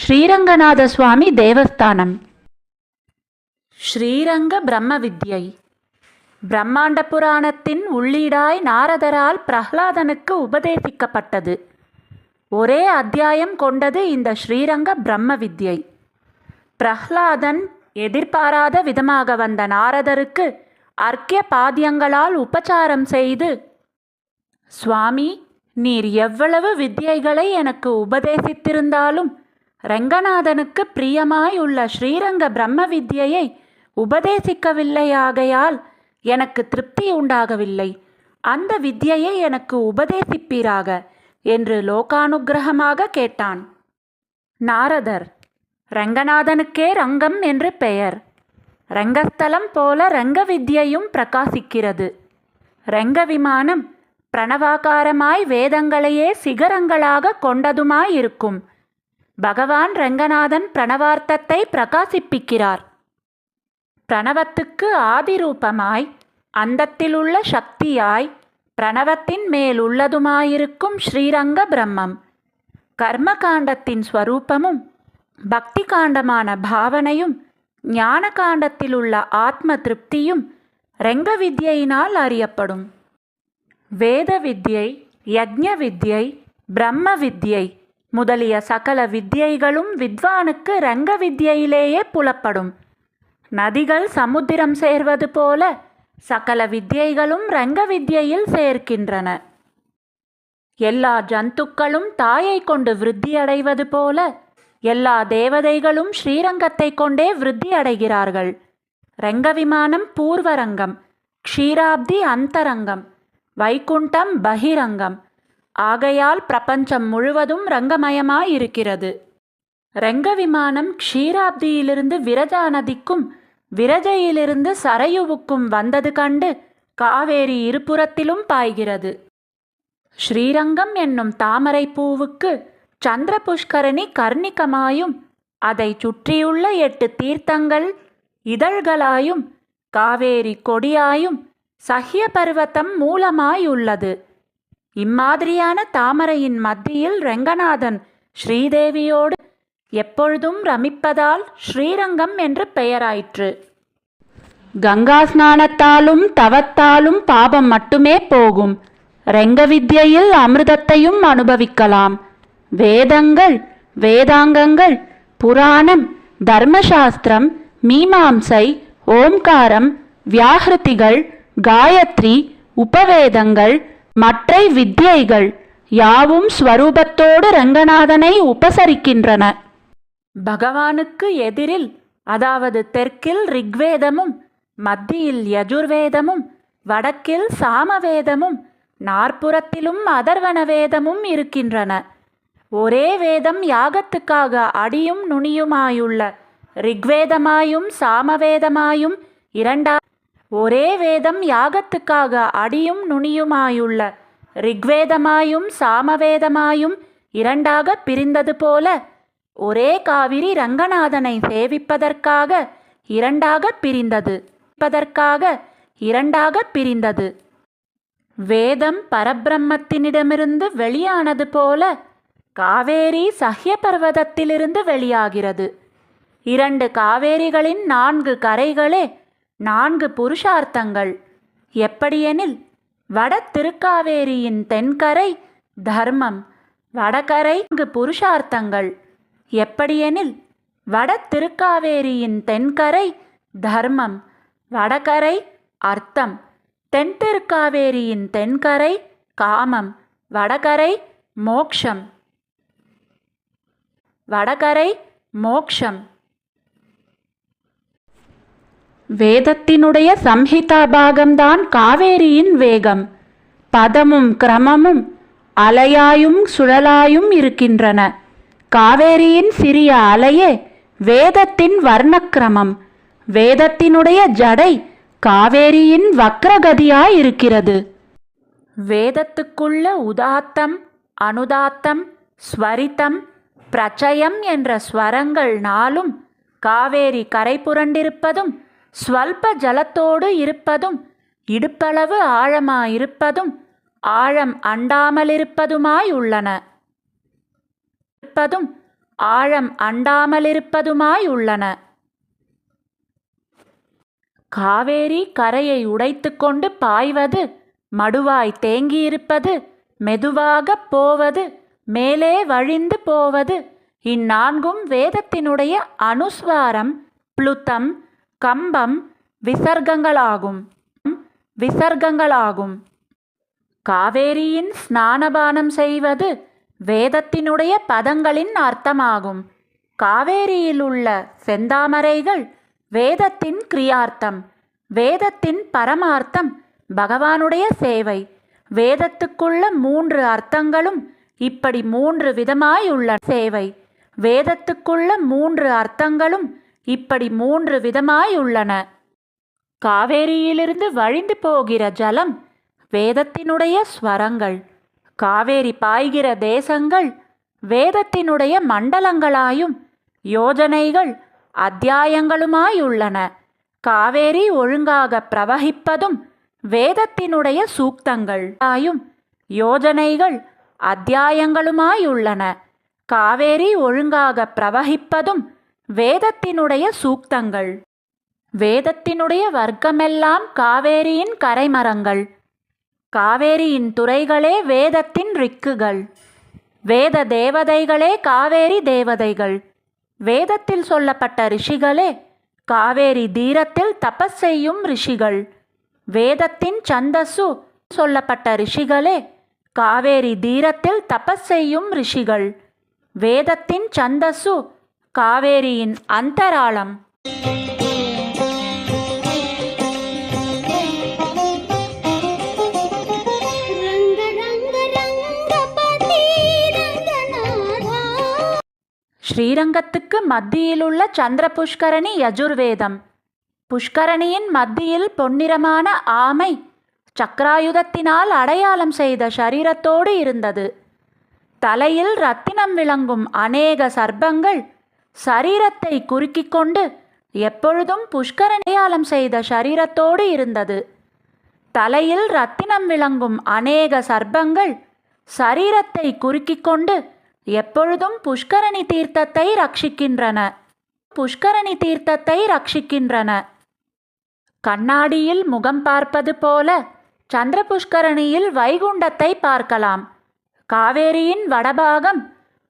ஸ்ரீரங்கநாத சுவாமி தேவஸ்தானம். ஸ்ரீரங்க பிரம்ம வித்யை. பிரம்மாண்ட புராணத்தின் உள்ளீடாய் நாரதரால் பிரஹ்லாதனுக்கு உபதேசிக்கப்பட்டது. ஒரே அத்தியாயம் கொண்டது இந்த ஸ்ரீரங்க பிரம்ம வித்யை. பிரஹ்லாதன் எதிர்பாராத விதமாக வந்த நாரதருக்கு அர்க்கிய பாத்தியங்களால் உபச்சாரம் செய்து சுவாமி நீர் எவ்வளவு வித்யைகளை எனக்கு உபதேசித்திருந்தாலும் ரங்கநாதனுக்கு பிரியமாய் உள்ள ஸ்ரீரங்க பிரம்ம வித்யையை உபதேசிக்கவில்லையாகையால் எனக்கு திருப்தி உண்டாகவில்லை. அந்த வித்யையை எனக்கு உபதேசிப்பீராக என்று லோகானுக்கிரகமாக கேட்டான். நாரதர் ரங்கநாதனுக்கே ரங்கம் என்று பெயர். ரங்கஸ்தலம் போல ரங்க வித்யையும் பிரகாசிக்கிறது. ரங்க விமானம் பிரணவாகாரமாய் வேதங்களையே சிகரங்களாக கொண்டதுமாயிருக்கும். பகவான் ரங்கநாதன் பிரணவார்த்தத்தை பிரகாசிப்பிக்கிறார். பிரணவத்துக்கு ஆதிரூபமாய் அந்தத்திலுள்ள சக்தியாய் பிரணவத்தின் மேல் உள்ளதுமாயிருக்கும் ஸ்ரீரங்க பிரம்மம். கர்மகாண்டத்தின் ஸ்வரூபமும் பக்தி காண்டமான பாவனையும் ஞான காண்டத்திலுள்ள ஆத்ம திருப்தியும் ரெங்க வித்யினால் அறியப்படும். வேத வித்யை யஜ்ஞ வித்யை பிரம்ம வித்யை முதலிய சகல வித்யைகளும் வித்வானுக்கு ரங்க வித்யிலேயே புலப்படும். நதிகள் சமுத்திரம் சேர்வது போல சகல வித்யைகளும் ரங்க வித்யையில் சேர்க்கின்றன. எல்லா ஜந்துக்களும் தாயை கொண்டு விருத்தி அடைவது போல எல்லா தேவதைகளும் ஸ்ரீரங்கத்தை கொண்டே விருத்தி அடைகிறார்கள் ரங்க விமானம் பூர்வரங்கம் க்ஷீராப்தி அந்தரங்கம் வைகுண்டம் பகிரங்கம் ஆகையால் பிரபஞ்சம் முழுவதும் ரங்கமயமாயிருக்கிறது. ரங்க விமானம் க்ஷீராப்தியிலிருந்து விரஜா நதிக்கும் விரஜையிலிருந்து சரையுவுக்கும் வந்தது கண்டு காவேரி இருபுறத்திலும் பாய்கிறது. ஸ்ரீரங்கம் என்னும் தாமரை பூவுக்கு சந்திர புஷ்கரணி கர்ணிகமாயும் அதை சுற்றியுள்ள எட்டு தீர்த்தங்கள் இதழ்களாயும் காவேரி கொடியாயும் சஹ்ய பருவத்தம் மூலமாயுள்ளது. இம்மாதிரியான தாமரையின் மத்தியில் ரெங்கநாதன் ஸ்ரீதேவியோடு எப்பொழுதும் ரமிப்பதால் ஸ்ரீரங்கம் என்று பெயராயிற்று. கங்கா ஸ்நானத்தாலும் தவத்தாலும் பாபம் மட்டுமே போகும். ரெங்க வித்யையில் அமிர்தத்தையும் அனுபவிக்கலாம். வேதங்கள் வேதாங்கங்கள் புராணம் தர்மசாஸ்திரம் மீமாம்சை ஓம்காரம் வியாகிருதிகள் காயத்ரி உபவேதங்கள் மற்றை வித்யைகள் யாவும் ஸ்வரூபத்தோடு ரங்கநாதனை உபசரிக்கின்றன. பகவானுக்கு எதிரில் அதாவது தெற்கில் ரிக்வேதமும் மத்தியில் யஜுர்வேதமும் வடக்கில் சாமவேதமும் நாற்புறத்திலும் அதர்வன வேதமும் இருக்கின்றன. ஒரே வேதம் யாகத்துக்காக அடியும் நுனியுமாயுள்ள ரிக்வேதமாயும் சாமவேதமாயும் இரண்டா ஒரே வேதம் யாகத்துக்காக அடியும் நுனியுமாயுள்ள ரிக்வேதமாயும் சாமவேதமாயும் இரண்டாக பிரிந்தது போல ஒரே காவிரி ரங்கநாதனை சேவிப்பதற்காக இரண்டாக பிரிந்தது பதற்காக இரண்டாக பிரிந்தது. வேதம் பரபிரம்மத்தினிடமிருந்து வெளியானது போல காவேரி சஹ்ய பர்வதத்திலிருந்து வெளியாகிறது. இரண்டு காவேரிகளின் நான்கு கரைகளே நான்கு புருஷார்த்தங்கள். எப்படியெனில் வட திருக்காவேரியின் தென்கரை தர்மம் வடகரை நான்கு புருஷார்த்தங்கள். எப்படியெனில் வட திருக்காவேரியின் தென்கரை தர்மம் வடகரை அர்த்தம் தென் திருக்காவேரியின் தென்கரை காமம் வடகரை மோக்ஷம். வடகரை மோக்ஷம். வேதத்தினுடைய சம்ஹிதா பாகம்தான் காவேரியின் வேகம். பதமும் கிரமமும் அலையாயும் சுழலாயும் இருக்கின்றன. காவேரியின் சிறிய அலையே வேதத்தின் வர்ணக்கிரமம். வேதத்தினுடைய ஜடை காவேரியின் வக்ரகதியாயிருக்கிறது. வேதத்துக்குள்ள உதாத்தம் அனுதாத்தம் ஸ்வரித்தம் பிரச்சயம் என்ற ஸ்வரங்கள் நாளும் காவேரி கரை புரண்டிருப்பதும் ஸ்வல்ப ஜலத்தோடு இருப்பதும் இடுப்பளவு ஆழமாயிருப்பதும் ஆழம் அண்டாமலிருப்பதுமாய் உள்ளன இருப்பதும் ஆழம் அண்டாமலிருப்பதுமாய் உள்ளன காவேரி கரையை உடைத்துக்கொண்டு பாய்வது மடுவாய் தேங்கியிருப்பது மெதுவாகப் போவது மேலே வழிந்து போவது இந்நான்கும் வேதத்தினுடைய அனுஸ்வாரம் ப்ளுத்தம் கம்பம் விசர்க்கங்களாகும். விசர்க்கங்களாகும். காவேரியின் ஸ்நானபானம் செய்வது வேதத்தினுடைய பதங்களின் அர்த்தமாகும். காவேரியில் உள்ள செந்தாமரைகள் வேதத்தின் கிரியார்த்தம். வேதத்தின் பரமார்த்தம் பகவானுடைய சேவை. வேதத்துக்குள்ள மூன்று அர்த்தங்களும் இப்படி மூன்று விதமாயுள்ள சேவை. வேதத்துக்குள்ள மூன்று அர்த்தங்களும் இப்படி மூன்று விதமாயுள்ளன காவேரியிலிருந்து வழிந்து போகிற ஜலம் வேதத்தினுடைய ஸ்வரங்கள். காவேரி பாய்கிற தேசங்கள் வேதத்தினுடைய மண்டலங்களாயும் யோஜனைகள் அத்தியாயங்களுமாயுள்ளன காவேரி ஒழுங்காக பிரவகிப்பதும் வேதத்தினுடைய சூக்தங்கள் ஆயும் யோஜனைகள் அத்தியாயங்களுமாயுள்ளன காவேரி ஒழுங்காக பிரவகிப்பதும் வேதத்தினுடைய சூக்தங்கள். வேதத்தினுடைய வர்க்கமெல்லாம் காவேரியின் கரைமரங்கள். காவேரியின் துறைகளே வேதத்தின் ரிக்குகள். வேத தேவதைகளே காவேரி தேவதைகள். வேதத்தில் சொல்லப்பட்ட ரிஷிகளே காவேரி தீரத்தில் தபஸ் செய்யும் ரிஷிகள். வேதத்தின் சந்தசு சொல்லப்பட்ட ரிஷிகளே காவேரி தீரத்தில் தபஸ் செய்யும் ரிஷிகள். வேதத்தின் சந்தசு காவேரியின் அந்தராளம். ஸ்ரீரங்கத்துக்கு மத்தியிலுள்ள சந்திர புஷ்கரணி யஜுர்வேதம். புஷ்கரணியின் மத்தியில் பொன்னிறமான ஆமை சக்ராயுதத்தினால் அடையாளம் செய்த சரீரத்தோடு இருந்தது. தலையில் ரத்தினம் விளங்கும் அநேக சர்ப்பங்கள் சரீரத்தை குறுக்கிக் கொண்டு எப்பொழுதும் புஷ்கரணி அடையாளம் செய்த சரீரத்தோடு இருந்தது. தலையில் ரத்தினம் விளங்கும் அநேக சர்ப்பங்கள் சரீரத்தை குறுக்கிக் கொண்டு எப்பொழுதும் புஷ்கரணி தீர்த்தத்தை ரட்சிக்கின்றன. புஷ்கரணி தீர்த்தத்தை ரட்சிக்கின்றன. கண்ணாடியில் முகம் பார்ப்பது போல சந்திர புஷ்கரணியில் வைகுண்டத்தை பார்க்கலாம். காவேரியின் வடபாகம்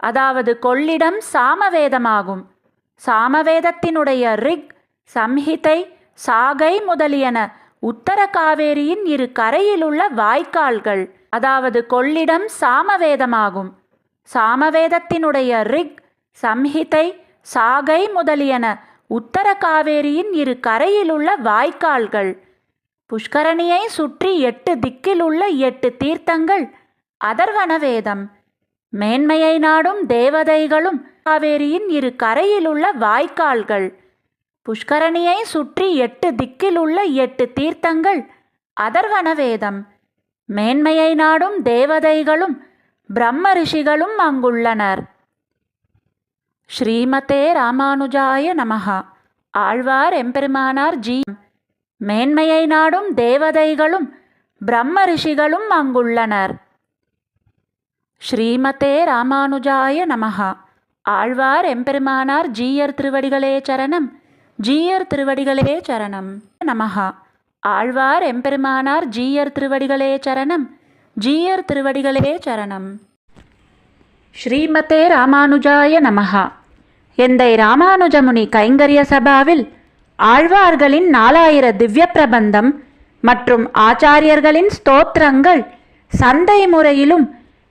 அதாவது கொள்ளிடம் சாமவேதமாகும். சாமவேதத்தினுடைய ரிக் சம்ஹிதை சாகை முதலியன உத்தர காவேரியின் இரு கரையிலுள்ள வாய்க்கால்கள் அதாவது கொள்ளிடம் சாமவேதமாகும். சாமவேதத்தினுடைய ரிக் சம்ஹிதை சாகை முதலியன உத்தர காவேரியின் இரு கரையிலுள்ள வாய்க்கால்கள். புஷ்கரணியை சுற்றி எட்டு திக்கிலுள்ள எட்டு தீர்த்தங்கள் அதர்வன வேதம் மேன்மையை நாடும் தேவதைகளும் காவேரியின் இரு கரையிலுள்ள வாய்க்கால்கள். புஷ்கரணியை சுற்றி எட்டு திக்கில் உள்ள எட்டு தீர்த்தங்கள். அதர்வன வேதம். மேன்மையை நாடும் தேவதைகளும் பிரம்ம ரிஷிகளும் அங்குள்ளனர். ஸ்ரீமதே ராமானுஜாய நமஹா. ஆழ்வார் எம்பெருமானார் ஜீ. மேன்மையை நாடும் தேவதைகளும் பிரம்ம ரிஷிகளும் அங்குள்ளனர். ஸ்ரீமதே ராமானுஜாய நமஹா. ஆழ்வார் எம்பெருமானார் ஜீயர் திருவடிகளே சரணம். ஜீயர் திருவடிகளே சரணம். நமஹா. ஆழ்வார் எம்பெருமானார் ஜீயர் திருவடிகளே சரணம். ஜீயர் திருவடிகளே சரணம். ஸ்ரீமதே ராமானுஜாய நமஹா. எந்தை ராமானுஜமுனி கைங்கரிய சபாவில் ஆழ்வார்களின் நாலாயிர திவ்ய பிரபந்தம் மற்றும் ஆச்சாரியர்களின் ஸ்தோத்திரங்கள் சந்தை முறையிலும்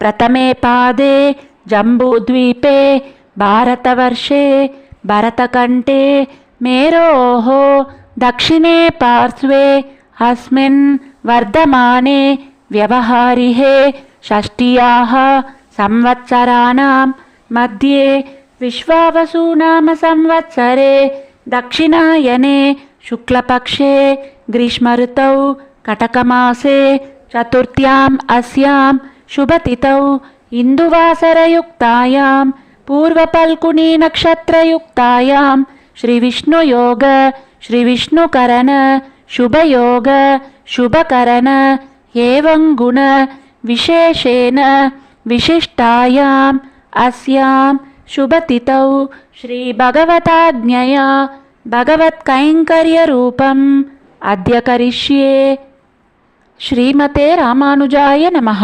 प्रथमे पादे जम्बूद्वीपे भारतवर्षे भरतकण्ठे मेरोः दक्षिणे पार्श्वे अस्मिन् वर्धमाने व्यवहारिहे षष्ट्याः संवत्सराणां मध्ये विश्वावसुनामसंवत्सरे दक्षिणायने शुक्लपक्षे ग्रीष्मऋतौ कटकमासे चतुर्थ्याम् अस्यां शुभतिथौ इन्दुवासरयुक्तायां पूर्वपल्कुणीनक्षत्रयुक्तायां श्रीविष्णुयोग श्रीविष्णुकरण शुभयोग शुभकरण एवं गुण विशेषेण विशिष्टायाम् अस्यां शुभतिथौ श्रीभगवताज्ञया भगवत्कैङ्कर्यरूपम् अद्य करिष्ये। श्रीमते रामानुजाय नमः।